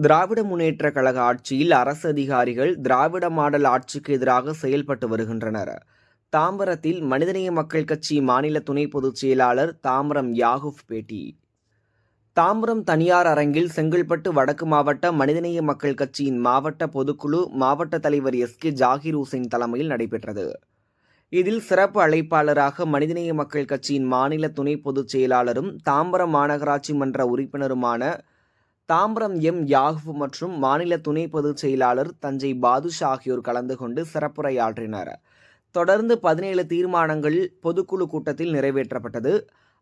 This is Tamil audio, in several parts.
திராவிட முன்னேற்ற கழக ஆட்சியில் அரசு அதிகாரிகள் திராவிட மாடல் ஆட்சிக்கு எதிராக செயல்பட்டு வருகின்றனர். தாம்பரத்தில் மனிதநேய மக்கள் கட்சி மாநில துணை பொதுச் செயலாளர் தாம்பரம் யாகுப் பேட்டி. தாம்பரம் தனியார் அரங்கில் செங்கல்பட்டு வடக்கு மாவட்ட மனிதநேய மக்கள் கட்சியின் மாவட்ட பொதுக்குழு மாவட்ட தலைவர் எஸ். கே. ஜாகிர் ஹுசைன் தலைமையில் நடைபெற்றது. இதில் சிறப்பு அழைப்பாளராக மனிதநேய மக்கள் கட்சியின் மாநில துணை பொதுச் செயலாளரும் தாம்பரம் மாநகராட்சி மன்ற உறுப்பினருமான தாம்பரம் எம் யாகுப் மற்றும் மாநில துணை பொதுச் செயலாளர் தஞ்சை பாதுஷா ஆகியோர் கலந்து கொண்டு சிறப்புரையாற்றினர். தொடர்ந்து பதினேழு தீர்மானங்கள் பொதுக்குழு கூட்டத்தில் நிறைவேற்றப்பட்டது.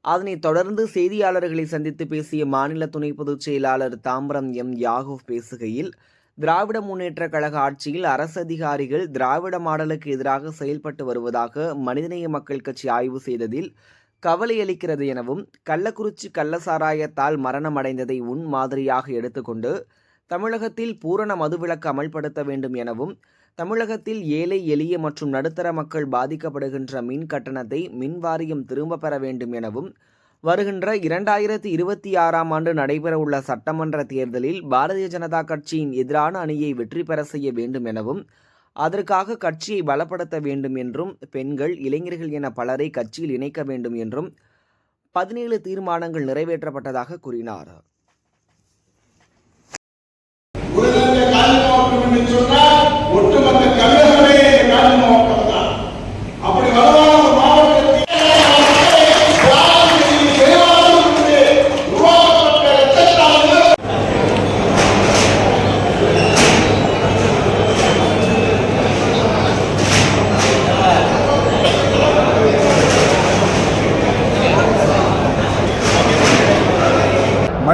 அதனைத் தொடர்ந்து செய்தியாளர்களை சந்தித்து பேசிய மாநில துணை பொதுச் செயலாளர் தாம்பரம் எம் யாகுப் பேசுகையில் திராவிட முன்னேற்ற கழக ஆட்சியில் அரசு அதிகாரிகள் திராவிட மாடலுக்கு எதிராக செயல்பட்டு வருவதாக மனிதநேய மக்கள் கட்சி ஆய்வு செய்ததில் கவலையளிக்கிறது எனவும் கள்ளக்குறிச்சி கள்ளசாராயத்தால் மரணமடைந்ததை உன் மாதிரியாக எடுத்துக்கொண்டு தமிழகத்தில் பூரண மதுவிலக்கு அமல்படுத்த வேண்டும் எனவும் தமிழகத்தில் ஏழை எளிய மற்றும் நடுத்தர மக்கள் பாதிக்கப்படுகின்ற மின் கட்டணத்தை மின் வாரியம் திரும்ப பெற வேண்டும் எனவும் வருகின்ற இரண்டாயிரத்தி இருபத்தி ஆறாம் ஆண்டு நடைபெறவுள்ள சட்டமன்ற தேர்தலில் பாரதிய ஜனதா கட்சியின் எதிரான அணியை வெற்றி பெற செய்ய வேண்டும் எனவும் அதற்காக கட்சியை பலப்படுத்த வேண்டும் என்றும் பெண்கள் இளைஞர்கள் என பலரை கட்சியில் இணைக்க வேண்டும் என்றும் பதினேழு தீர்மானங்கள் நிறைவேற்றப்பட்டதாக கூறினார்.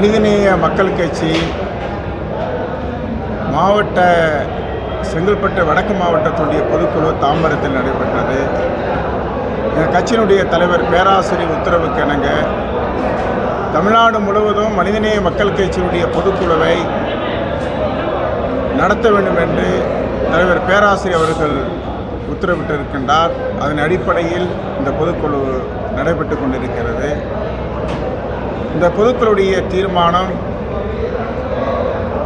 மனிதநேய மக்கள் கட்சி மாவட்ட செங்கல்பட்டு வடக்கு மாவட்டத்துடைய பொதுக்குழு தாம்பரத்தில் நடைபெற்றது. எங்கள் கட்சியினுடைய தலைவர் பேராசிரியர் உத்தரவுக்கு இணங்க தமிழ்நாடு முழுவதும் மனிதநேய மக்கள் கட்சியினுடைய பொதுக்குழுவை நடத்த வேண்டும் என்று தலைவர் பேராசிரியர் அவர்கள் உத்தரவிட்டிருக்கின்றார். அதன் அடிப்படையில் இந்த பொதுக்குழு நடைபெற்று கொண்டிருக்கிறது. இந்த பொதுக்குழுடைய தீர்மானம்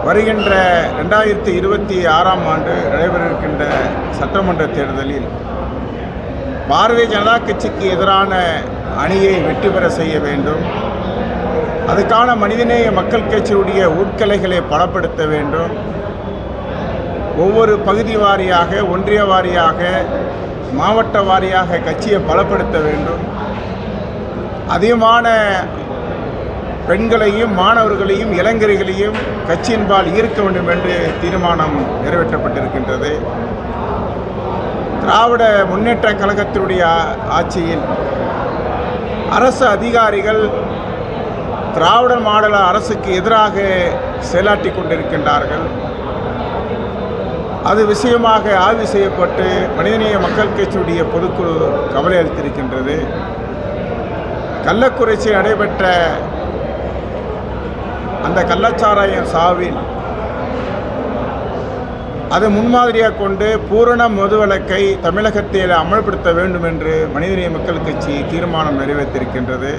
வருகின்ற ரெண்டாயிரத்தி இருபத்தி ஆறாம் ஆண்டு நடைபெறவிருக்கின்ற சட்டமன்ற தேர்தலில் பாரதிய ஜனதா கட்சிக்கு எதிரான அணியை வெற்றி பெற செய்ய வேண்டும். அதுக்கான மனிதநேய மக்கள் கட்சியுடைய உட்கலைகளை பலப்படுத்த வேண்டும். ஒவ்வொரு பகுதி வாரியாக ஒன்றிய வாரியாக மாவட்ட வாரியாக கட்சியை பலப்படுத்த வேண்டும். அதிகமான பெண்களையும் மாணவர்களையும் இளைஞர்களையும் கட்சியின்பால் ஈர்க்க வேண்டும் என்று தீர்மானம் நிறைவேற்றப்பட்டிருக்கின்றது. திராவிட முன்னேற்ற கழகத்தினுடைய ஆட்சியில் அரசு அதிகாரிகள் திராவிட மாடல அரசுக்கு எதிராக செயலாற்றி கொண்டிருக்கின்றார்கள். அது விஷயமாக ஆய்வு செய்யப்பட்டு மனிதநேய மக்கள் கட்சியுடைய பொதுக்குழு கவலை அளித்திருக்கின்றது கள்ளக்குறிச்சி நடைபெற்ற அந்த கள்ளச்சாராயம் சாவில் அதை முன்மாதிரியாக கொண்டு பூரண மதுவிலக்கை தமிழகத்தில் அமல்படுத்த வேண்டும் என்று மனிதநேய மக்கள் கட்சி தீர்மானம் நிறைவேற்றிருக்கின்றது.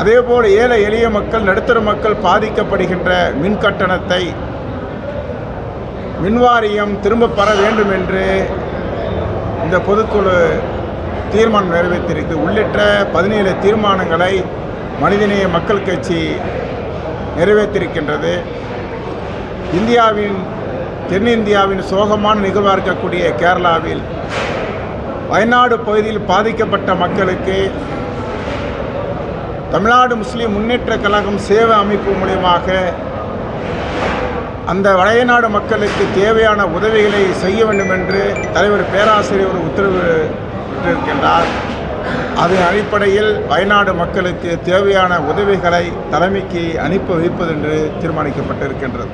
அதேபோல் ஏழை எளிய மக்கள் நடுத்தர மக்கள் பாதிக்கப்படுகின்ற மின் கட்டணத்தை மின்வாரியம் திரும்பப் பெற வேண்டும் என்று இந்த பொதுக்குழு தீர்மானம் நிறைவேற்றியிருக்கு உள்ளிட்ட பதினேழு தீர்மானங்களை மனிதநேய மக்கள் கட்சி நிறைவேற்றிருக்கின்றது இந்தியாவின் தென்னிந்தியாவின் சோகமான நிகழ்வாக இருக்கக்கூடிய கேரளாவில் வயநாடு பகுதியில் பாதிக்கப்பட்ட மக்களுக்கு தமிழ்நாடு முஸ்லீம் முன்னேற்ற கழகம் சேவை அமைப்பு மூலியமாக அந்த வயநாடு மக்களுக்கு தேவையான உதவிகளை செய்ய வேண்டும் என்று தலைவர் பேராசிரியர் ஒரு உத்தரவு இருக்கின்றார் அதன் அடிப்படையில் வயநாடு மக்களுக்கு தேவையான உதவிகளை தலைமைக்கு அனுப்பி வைப்பதென்று தீர்மானிக்கப்பட்டிருக்கின்றது.